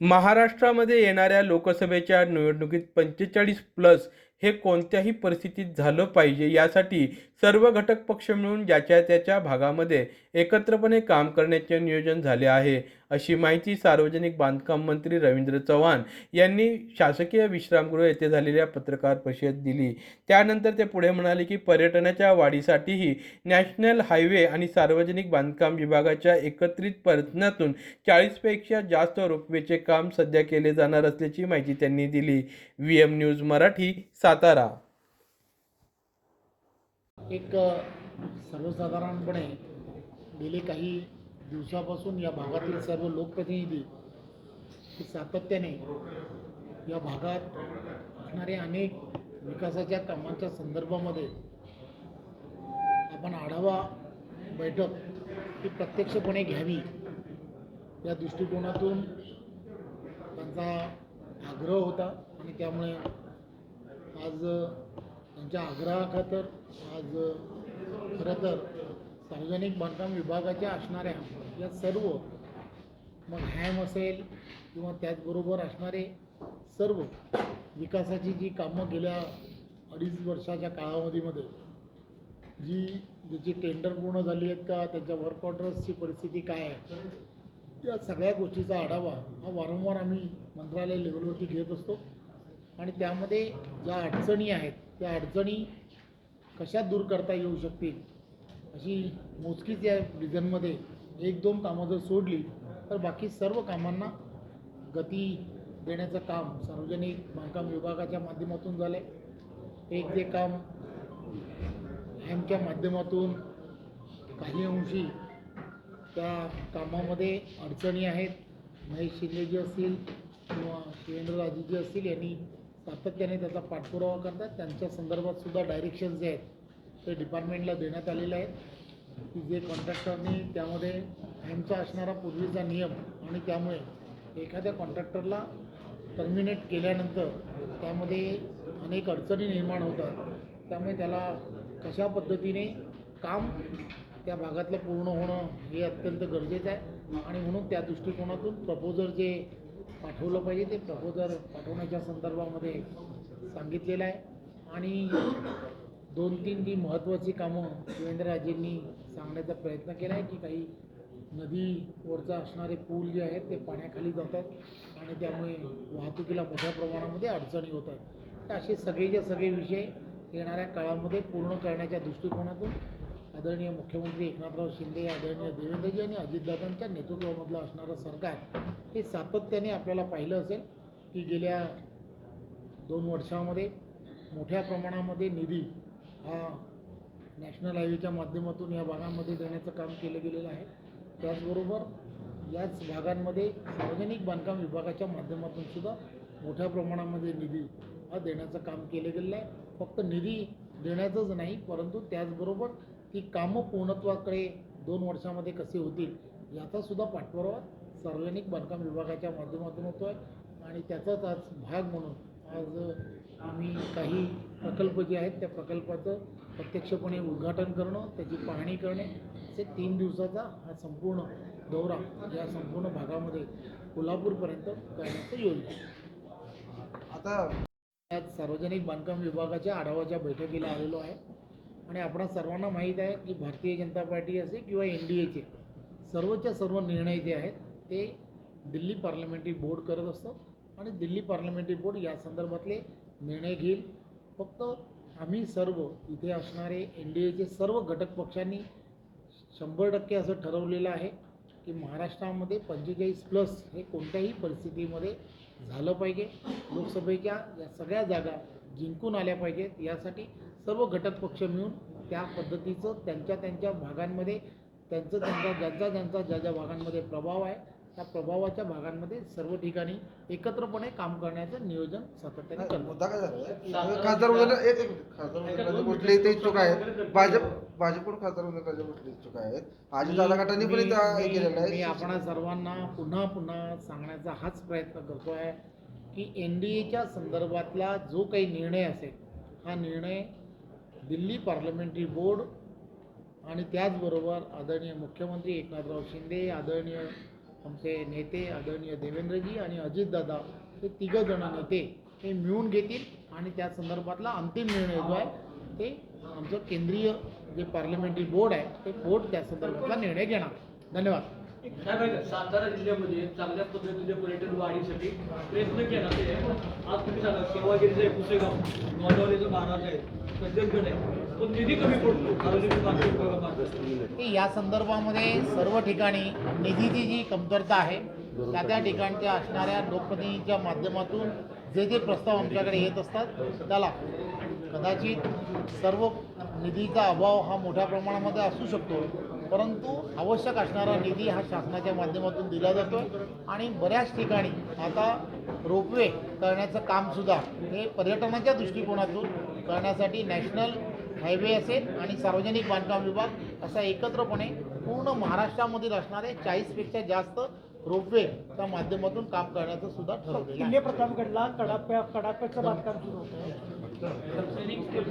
महाराष्ट्रामध्ये येणाऱ्या लोकसभेच्या निवडणुकीत पंचेचाळीस प्लस हे कोणत्याही परिस्थितीत झालं पाहिजे यासाठी सर्व घटक पक्ष मिळून ज्याच्या त्याच्या भागामध्ये एकत्रपणे काम करण्याचे नियोजन झाले आहे. अशी माहिती सार्वजनिक बांधकाम मंत्री रवींद्र चव्हाण यांनी शासकीय विश्रामगृह येथे झालेल्या पत्रकार परिषदेत दिली. त्यानंतर ते पुढे म्हणाले की पर्यटनाच्या वाढीसाठीही नॅशनल हायवे आणि सार्वजनिक बांधकाम विभागाच्या एकत्रित प्रयत्नातून चाळीसपेक्षा जास्त रोपवेचे काम सध्या केले जाणार असल्याची माहिती त्यांनी दिली. V M news Marathi Satara. एक सर्वसाधारणपणे गेले काही दिवसापासून या भागातील सर्व लोकप्रतिनिधी सातत्याने या भागात असणारे अनेक विकासाच्या कामांच्या संदर्भामध्ये आपण आढावा बैठक ही प्रत्यक्षपणे घ्यावी. या दृष्टिकोनातून त्यांचा आग्रह होता आणि त्यामुळे आज त्यांच्या आग्रहाखातर आज खरं तर सार्वजनिक बांधकाम विभागाच्या असणाऱ्या या सर्व मग हॅम असेल किंवा त्याचबरोबर असणारे सर्व विकासाची जी कामं गेल्या अडीच वर्षाच्या काळावधीमध्ये जी ज्याची टेंडर पूर्ण झाली आहेत का त्यांच्या वर्क ऑर्डर्सची परिस्थिती काय आहे या सगळ्या गोष्टीचा आढावा हा वारंवार आम्ही मंत्रालय लेवलवरती घेत असतो. आणि त्यामध्ये ज्या अडचणी आहेत त्या अडचणी कशा दूर करता येऊ शकतील अशी मोजकीच या रिजनमध्ये एक दोन कामं जर सोडली तर बाकी सर्व कामांना गती देण्याचं काम सार्वजनिक बांधकाम विभागाच्या माध्यमातून झालं. आहे एक जे काम हॅमच्या माध्यमातून काही अंशी त्या कामामध्ये अडचणी आहेत. महेश शिंदेजी असतील किंवा शिवेंद्रराजेजी असतील यांनी सातत्याने त्याचा पाठपुरावा करतात. त्यांच्या संदर्भात सुद्धा डायरेक्शन्स जे आहेत ते डिपार्टमेंटला देण्यात आलेले आहेत. की जे कॉन्ट्रॅक्टरनी त्यामध्ये हॅमचा असणारा पूर्वीचा नियम आणि त्यामुळे एखाद्या कॉन्ट्रॅक्टरला टर्मिनेट केल्यानंतर त्यामध्ये अनेक अडचणी निर्माण होतात. त्यामुळे त्याला कशा पद्धतीने काम त्या भागातलं पूर्ण होणं हे अत्यंत गरजेचं आहे. आणि म्हणून त्या दृष्टिकोनातून प्रपोजर जे पाठवलं पाहिजे ते प्रपोजर पाठवण्याच्या संदर्भामध्ये सांगितलेलं आहे. आणि दोन तीन जी महत्त्वाची कामं शिवेंद्रराजेंनी सांगण्याचा प्रयत्न केला आहे की काही नदीवरचा असणारे पूल जे आहेत ते पाण्याखाली जातात आणि त्यामुळे वाहतुकीला मोठ्या प्रमाणामध्ये अडचणी होतात. तर असे सगळेच्या सगळे विषय येणाऱ्या काळामध्ये पूर्ण करण्याच्या दृष्टिकोनातून आदरणीय मुख्यमंत्री एकनाथराव शिंदे आदरणीय देवेंद्रजी आणि अजितदादांच्या नेतृत्वामधलं असणारं सरकार हे सातत्याने आपल्याला पाहिलं असेल की गेल्या दोन वर्षामध्ये मोठ्या प्रमाणामध्ये निधी हा. नॅशनल हायवेच्या माध्यमातून या भागांमध्ये देण्याचं काम केलं गेलेलं आहे. त्याचबरोबर याच भागांमध्ये सार्वजनिक बांधकाम विभागाच्या माध्यमातून सुद्धा मोठ्या प्रमाणामध्ये निधी हा देण्याचं काम केलं गेलेलं आहे. फक्त निधी देण्याचंच नाही परंतु त्याचबरोबर ती कामं पूर्णत्वाकडे दोन वर्षामध्ये कसे होतील याचा सुद्धा पाठपुरावा सार्वजनिक बांधकाम विभागाच्या माध्यमातून होतो आहे आणि त्याचाच आज भाग म्हणून आज आम्ही काही प्रकल्प जे आहेत त्या प्रकल्पाचं प्रत्यक्षपणे उद्घाटन करणं त्याची पाहणी करणे असे तीन दिवसाचा हा संपूर्ण दौरा या संपूर्ण भागामध्ये कोल्हापूरपर्यंत करण्याचं योजना. आता आज सार्वजनिक बांधकाम विभागाच्या आढावाच्या बैठकीला आलेलो आहे आणि आपणा सर्वांना माहीत आहे की भारतीय जनता पार्टी असे किंवा एन डी एचे सर्वच्या सर्व निर्णय जे आहेत ते दिल्ली पार्लमेंटरी बोर्ड करत असतं आणि दिल्ली पार्लमेंटरी बोर्ड या संदर्भातले निर्णय घेईल. फक्त आम्ही सर्व इथे असणारे एन डी एचे सर्व घटक पक्षांनी शंभर टक्के असं ठरवलेलं आहे की महाराष्ट्रामध्ये पंचेचाळीस प्लस हे कोणत्याही परिस्थितीमध्ये झालं पाहिजे. लोकसभेच्या या सगळ्या जागा जिंकून आल्या पाहिजेत. यासाठी सर्व घटक पक्ष मिळून त्या पद्धतीचं त्यांच्या त्यांच्या भागांमध्ये त्यांचं त्यांचा ज्यांचा ज्यांचा ज्या ज्या भागांमध्ये प्रभाव आहे त्या प्रभावाच्या भागांमध्ये सर्व ठिकाणी एकत्रपणे काम करण्याचं नियोजन सातत्याने करतो मुद्दा काय झाला? खासदार उमेदवार एक एक खासदार इथे इच्छुक आहेत. भाजप भाजपकडून खासदार इच्छुक आहेत. आजी दादा गटांनी पण इथं हे केलेलं मी आहे आपणा सर्वांना पुन्हा पुन्हा सांगण्याचा हाच प्रयत्न करतो आहे की एन डी एच्या संदर्भातला जो काही निर्णय असेल हा निर्णय दिल्ली पार्लमेंटरी बोर्ड आणि त्याचबरोबर आदरणीय मुख्यमंत्री एकनाथराव शिंदे आदरणीय आमचे नेते आदरणीय देवेंद्रजी आणि अजितदादा हे तिघं जण नेते हे मिळून घेतील आणि त्या संदर्भातला अंतिम निर्णय जो आहे ते आमचं केंद्रीय जे पार्लमेंटरी बोर्ड आहे ते बोर्ड त्या संदर्भातला निर्णय घेणार. धन्यवाद. सातारा जिल्ह्यामध्ये चांगल्या पद्धतीने पर्यटन वाढीसाठी प्रयत्न केला ते आज तुम्ही सांगा सेवागिरीचं आहे पुसेगाव गोदावरीचं महाराज आहे सज्जनगड आहे. या संदर्भामध्ये सर्व ठिकाणी निधीची जी कमतरता आहे त्या त्या ठिकाणच्या असणाऱ्या लोकप्रतिनिधीच्या माध्यमातून जे जे प्रस्ताव आमच्याकडे येत असतात त्याला कदाचित सर्व निधीचा अभाव हा मोठ्या प्रमाणामध्ये असू शकतो परंतु आवश्यक असणारा निधी हा शासनाच्या माध्यमातून दिला जातो आणि बऱ्याच ठिकाणी आता रोपवे करण्याचं कामसुद्धा हे पर्यटनाच्या दृष्टिकोनातून करण्यासाठी नॅशनल हायवे असेल आणि सार्वजनिक बांधकाम विभाग असा एकत्रपणे पूर्ण महाराष्ट्रामधील असणारे चाळीसपेक्षा जास्त रोपवेच्या माध्यमातून काम करण्याचं सुद्धा ठरवलेलं आहे. प्रतापगडला कडाप्या कडाप्याचं बांधकाम सुरू होतं.